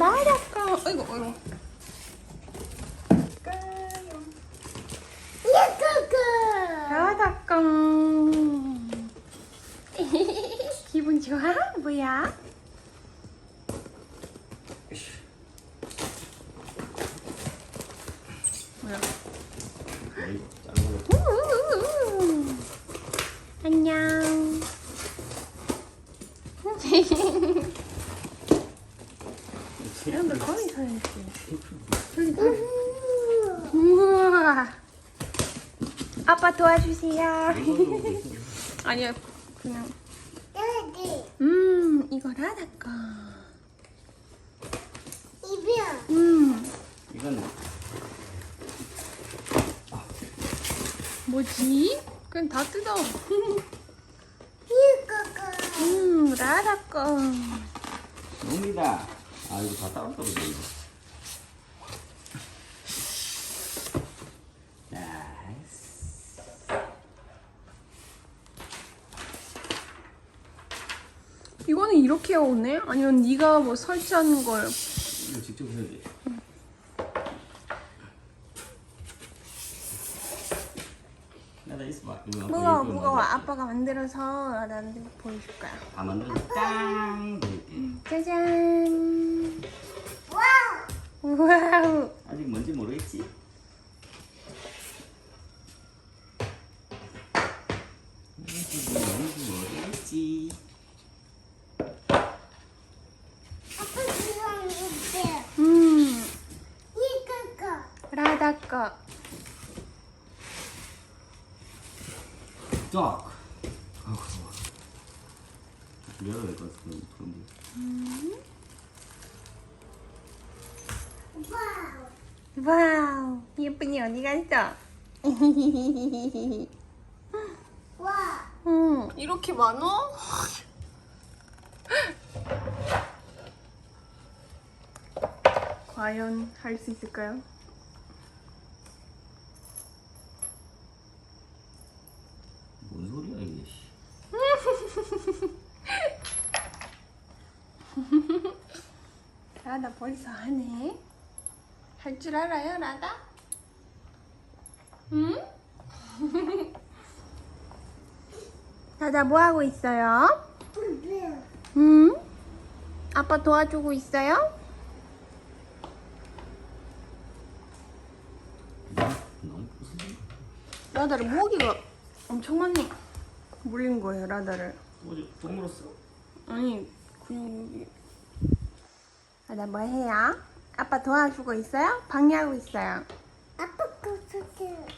나랄까. 아이고, 아이고. 나랄까. 기분 좋아? 뭐야? 뭐야? 안녕. 이런 거. 우와. 아빠 도와주세요. 아니야, 그냥. 음, 이거 라다까. 음, 이건 뭐지? 그냥 다 뜯어. 음, 라다까. 놈이다. 아 이거 다 따로 떨어져 이거. 나이스. 이거는 이렇게 오네? 아니면 네가 뭐 설치하는 걸. 이거 직접 해야 돼. 나다 있어봐. 이거 아빠 무거워, 무거워. 아빠가 만들어서 나한테 보여줄 거야. 다 만들어서 땅 넣을게. 짜잔. 와우. 아직 뭔지 모르겠지? 아직 뭔지 모르겠지. 음, 라다까. 딱. 아우. 열어야 될것 같은데. 그런데. 와우. 예쁜이 어디 갔어? 음, 이렇게 많어? 과연 할 수 있을까요? 뭔 소리야 이게? 씨. 라다 벌써 하네. 할 줄 알아요, 라다? 응? 라다 뭐 하고 있어요? 응? 아빠 도와주고 있어요? 라다를 모기가 엄청 많이 물린 거예요, 라다를. 어제 똥 물었어? 아니, 그냥 여기. 라다 뭐 해요? 아빠 도와주고 있어요? 방해하고 있어요?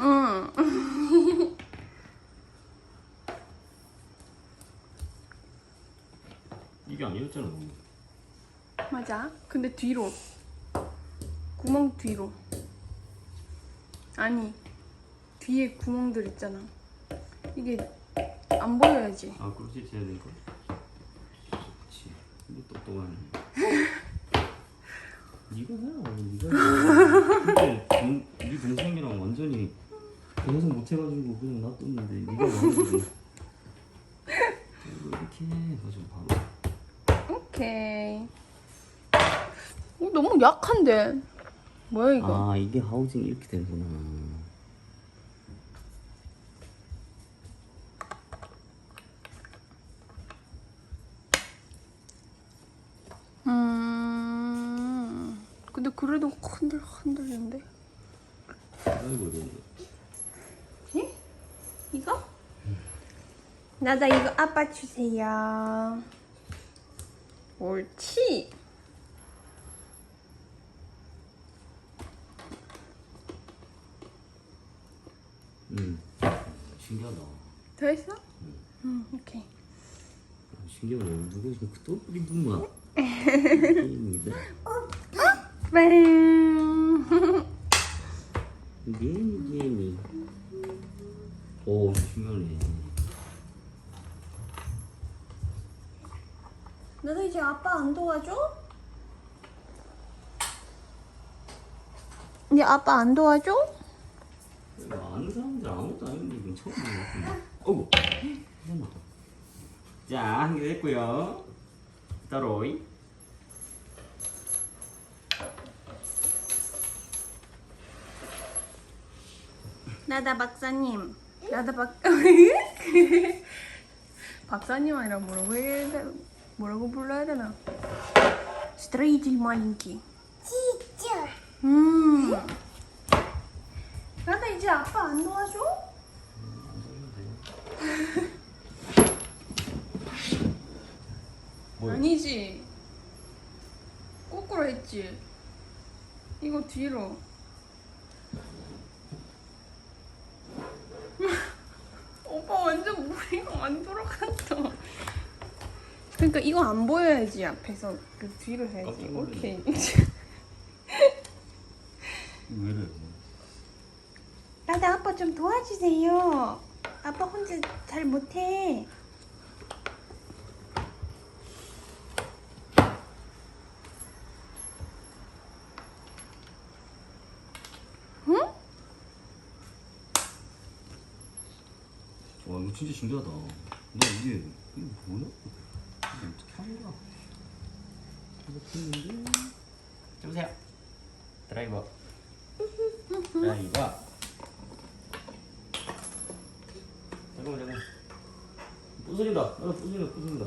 응. 이게 아니었잖아. 너무. 맞아. 근데 뒤로. 구멍 뒤로. 아니, 뒤에 구멍들 있잖아. 이게 안 보여야지. 아 그렇지 돼야 될 걸. 그렇지. 똑똑하네. 해. 그때 동, 우리 동생이랑 완전히 계속 못해가지고 그냥 놔뒀는데 이거 이렇게 해가지고 바로. 오케이. 어, 너무 약한데. 뭐야 이거? 아 이게 하우징 이렇게 되는구나. 근데 그래도 흔들 흔들리는데. 아이고 이거. 예? 이거? 나다 이거 아빠 주세요. 옳지. 음. 신기하다. 더 했어? 응, 오케이. 신기하네. 누가 지금 또 뿌리구나. 게임이다. 빵. 게임이 게임이. 오 신기하네. 나도 이제 아빠 안 도와줘? 이제 아빠 안 도와줘? 아는 사람들 아무것도 아닌데 이건 처음 같은데. 어구. 자, 한 개 됐고요. 따로이. 나다 박사님. 나다 박. 박사님 아니라 뭐라고 해야 돼? 뭐라고 불러야 되나? 스트레이지 마linki. 진짜. 음. 나다 이제 아빠 안 도와줘? 아니지. 거꾸로 했지. 이거 뒤로. 오빠 완전 머리가 안 돌아갔어. 그러니까 이거 안 보여야지 앞에서 그 뒤로 해야지. 깜짝 놀랐네. 오케이. 왜 이래? 나도 아빠 좀 도와주세요. 아빠 혼자 잘 못해. 응? 와 이거 진짜 신기하다. 너 이게 이게 뭐야? 이거 어떻게 하는 거야? 이거 했는데. 잡으세요. 드라이버. 드라이버. 잠깐만 잠깐만. 부서진다. 부서진다. 부서진다.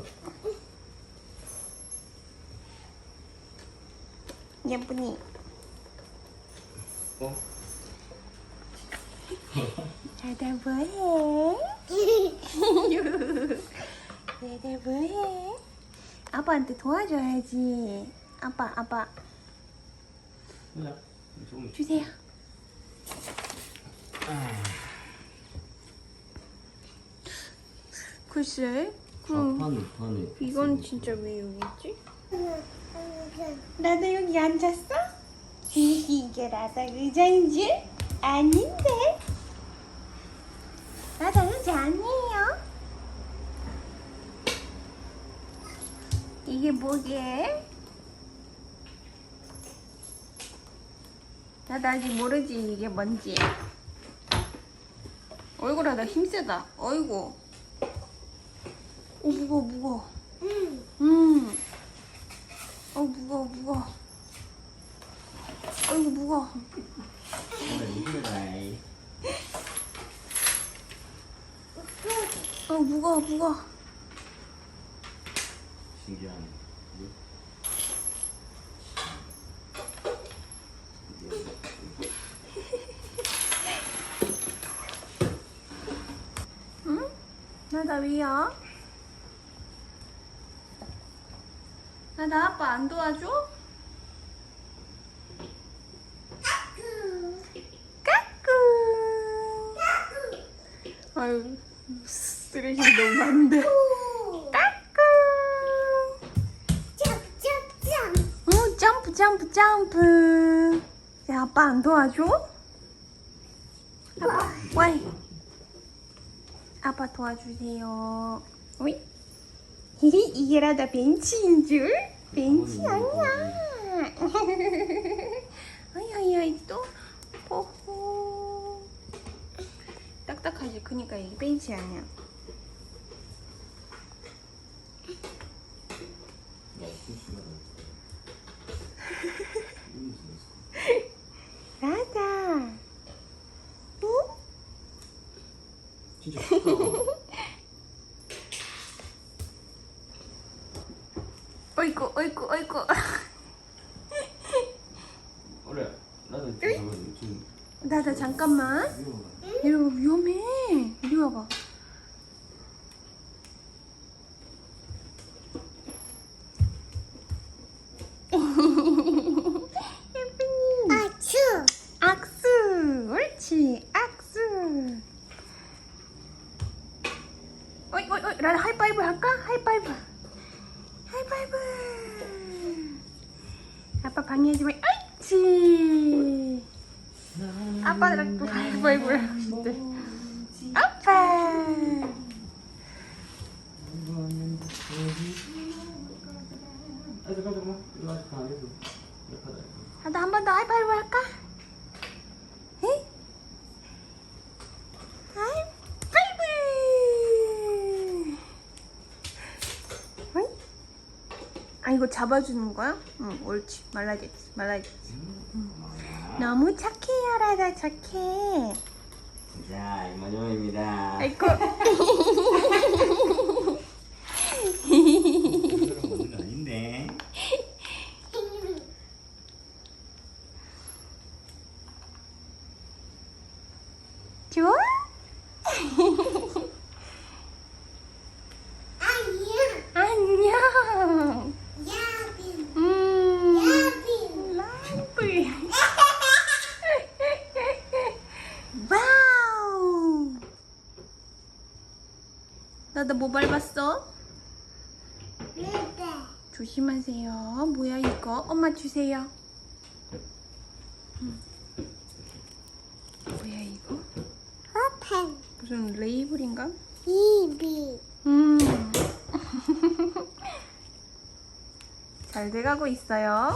예쁘니? 어? 나다 뭐해? 나다 뭐해? 아빠한테 도와줘야지. 아빠, 아빠 보자. 조금. 주세요. 글쎄, 그 판에 판에. 이건 진짜 왜 여기 있지? 나도 여기 앉았어? 이게 나다 의자인 줄? 아닌데? 나다 의자 아니에요? 이게 뭐게? 나도 아직 모르지 이게 뭔지 얼굴아 나 힘세다 어이구 오 무거워 무거워 응. 음. 어 무거워 무거워. 어이구 무거워. 어 무거워 무거워. 신기하네. 응? 나다 위야? 나다 아빠 안 도와줘? 까꿍. 아유 쓰레기 너무 많은데. 까꿍. 짭짭짭. 어 점프 점프 점프. 야 아빠 안 도와줘? 아빠 와이. 아빠 도와주세요. 오이. 히히 이게 라 다 벤치인 줄? 벤치 아니야. 아이 아이 아이 또 포호. 딱딱하지. 그니까 이게 벤치 아니야. 야, 신기하다. 라다. 응? 진짜 크다. 어이구 어이구 어이구. 그래, 나도 저거 좀 나다 잠깐만. 위험하다. 이거 위험해. 이리 와봐. 예쁜이. 아추. 악수. 옳지. 악수. 어이 어이 어이. 나 하이파이브 할까? 하이파이브. 하이파이브. 아빠 방해하지 마. 옳지. 아빠랑 또 하이파이브를 하고 싶대. 아빠. 아, 약하다. 나도 한 번 더 하이파이브 할까? 에? 하이파이브! 어이? 아 이거 잡아주는 거야? 응, 옳지. 말라겠지, 말라겠지. 응. 너무 착해요, 라다 착해. 자, 이모님입니다. 아이고. 이거는 먹는 거 아닌데. 좋아? 아니야. 안녕. 야빈. 음. 야빈. 라이브. 와우. 나도 뭐 밟았어? 네. 조심하세요. 뭐야 이거? 엄마 주세요. 음. 뭐야 이거? 오펜. 무슨 레이블인가? 이비. 음. 잘 돼가고 있어요.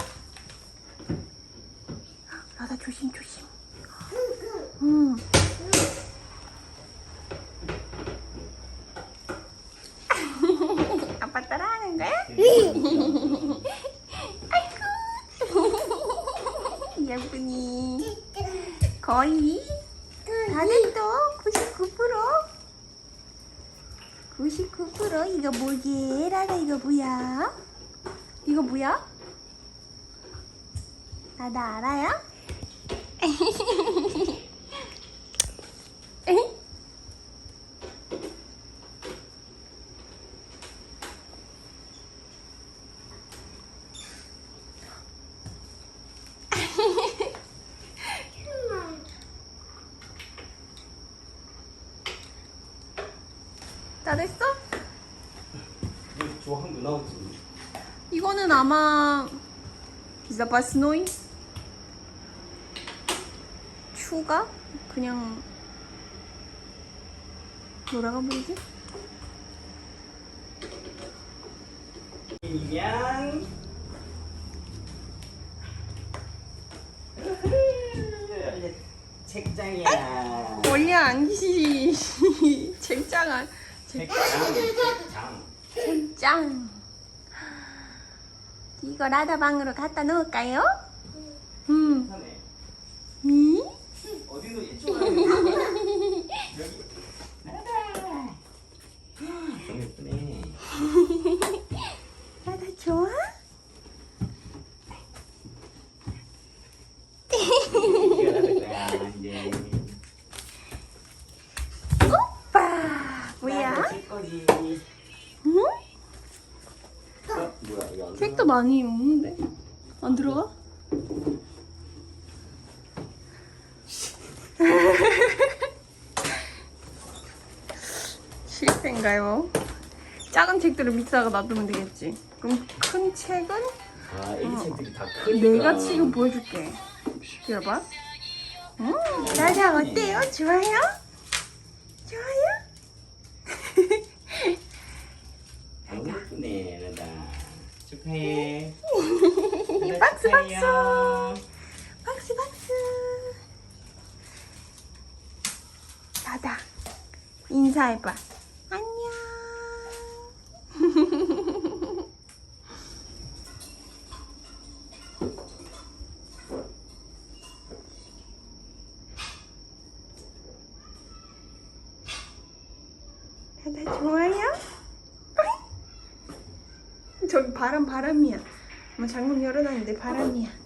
나다 조심 조심. 음. 아빠 따라 하는 거야? 아이고. 예쁘니. 거의 다 됐어. 99%. 99% 이거 뭐게? 라라 이거 뭐야? 이거 뭐야? 나나 알아요? 에이? 잘했어? 이거는 아마 비자바스노이 추가 그냥 뭐라고 부르지? 그냥 네, 책장이야. 원래 안기시 책장 안. 책장. 책장. 이거 라다방으로 갖다 놓을까요? 음, 하네. 미? 어디 놓 이쪽으로. 여기. 나다. 너무 예쁘네. 라다 좋아? 이거 나를 거야 이제. 오빠 뭐야? 책 거지. 응? 어? 뭐야 이거 안 책도 많이 없는데 안 들어가? 실패인가요? 작은 책들을 밑에다가 놔두면 되겠지. 그럼 큰 책은 아 애기 책들이 다 크니까. 내가 지금 보여줄게. 기다려봐. 음, 나자 어때요? 좋아요? 너무 예쁘네 나다. 축하해. 나다 박수, 축하해요. 박수 박수. 나다. 인사해봐. 안녕. 나다 좋아요? 어이? 저기 바람 바람이야. 뭐 장문 열어놨는데 바람이야.